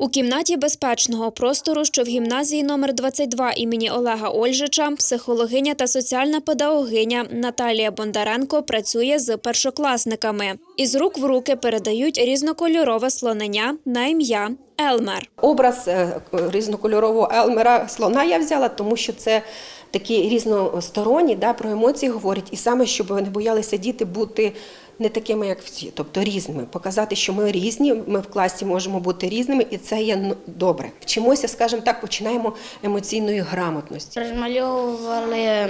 У кімнаті безпечного простору, що в гімназії номер 22 імені Олега Ольжича, психологиня та соціальна педагогиня Наталія Бондаренко працює з першокласниками. Із рук в руки передають різнокольорове слонення на ім'я Елмер. Образ е, різнокольорового Елмера слона я взяла, тому що це такі різносторонні, да, про емоції говорять, і саме, щоб не боялися діти бути не такими, як всі, тобто різними. Показати, що ми різні, ми в класі можемо бути різними, і це є ну, добре. Вчимося, скажімо так, починаємо емоційної грамотності. Розмальовували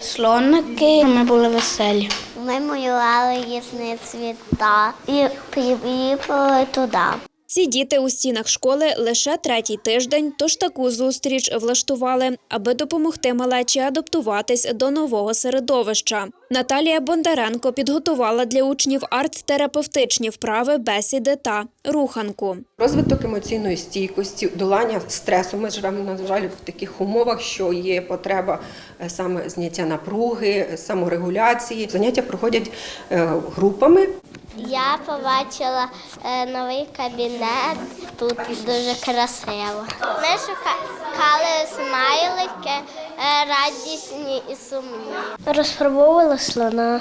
слоники, ми були веселі. Ми малювали їсні цвіта і приїхали туди. Ці діти у стінах школи лише третій тиждень, тож таку зустріч влаштували, аби допомогти малечі адаптуватись до нового середовища. Наталія Бондаренко підготувала для учнів арт-терапевтичні вправи, бесіди та руханку. Розвиток емоційної стійкості, долання стресу. Ми живемо, на жаль, в таких умовах, що є потреба е, саме зняття напруги, саморегуляції. Заняття проходять е, групами. Я побачила е, новий кабінет. Тут дуже красиво. Ми шукали смайлики, е, радісні і сумні. Розфарбовувала слона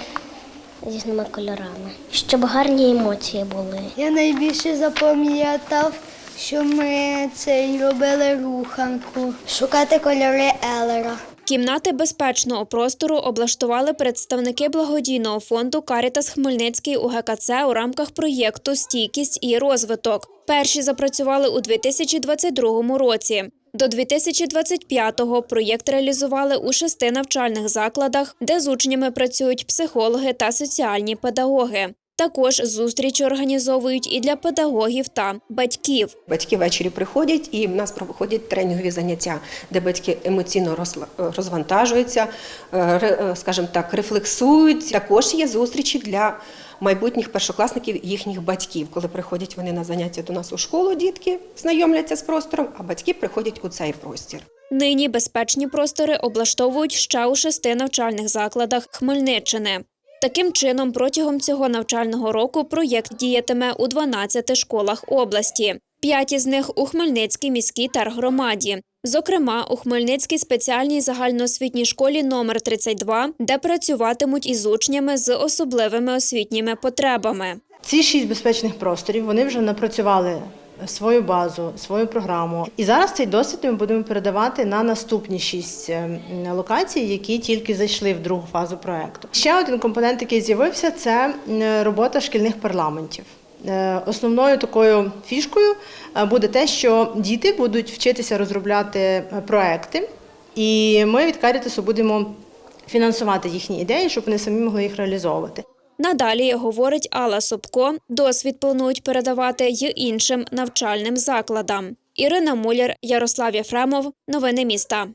різними кольорами, щоб гарні емоції були. Я найбільше запам'ятав, що ми це робили руханку. Шукати кольори Елера. Кімнати безпечного простору облаштували представники благодійного фонду Карітас Хмельницький у ГКЦ у рамках проєкту Стійкість і розвиток. Перші запрацювали у 2022 році. До 2025-го проєкт реалізували у шести навчальних закладах, де з учнями працюють психологи та соціальні педагоги. Також зустрічі організовують і для педагогів та батьків. Батьки ввечері приходять, і в нас проходять тренінгові заняття, де батьки емоційно розвантажуються, е, е, скажімо так, рефлексують. Також є зустрічі для майбутніх першокласників їхніх батьків, коли приходять вони на заняття до нас у школу, дітки знайомляться з простором, а батьки приходять у цей простір. Нині безпечні простори облаштовують ще у шести навчальних закладах Хмельниччини. Таким чином, протягом цього навчального року проєкт діятиме у 12 школах області. П'ять із них у Хмельницькій міській тергромаді. Зокрема, у Хмельницькій спеціальній загальноосвітній школі номер 32, де працюватимуть із учнями з особливими освітніми потребами. Ці шість безпечних просторів вони вже напрацювали свою базу, свою програму. І зараз цей досвід ми будемо передавати на наступні шість е, локацій, які тільки зайшли в другу фазу проекту. Ще один компонент, який з'явився, це робота шкільних парламентів. Е, Основною такою фішкою е, буде те, що діти будуть вчитися розробляти е, проекти, і ми від Карітасу будемо фінансувати їхні ідеї, щоб вони самі могли їх реалізовувати. Надалі, говорить Алла Собко, досвід планують передавати й іншим навчальним закладам. Ірина Муляр, Ярослав Єфремов. Новини міста.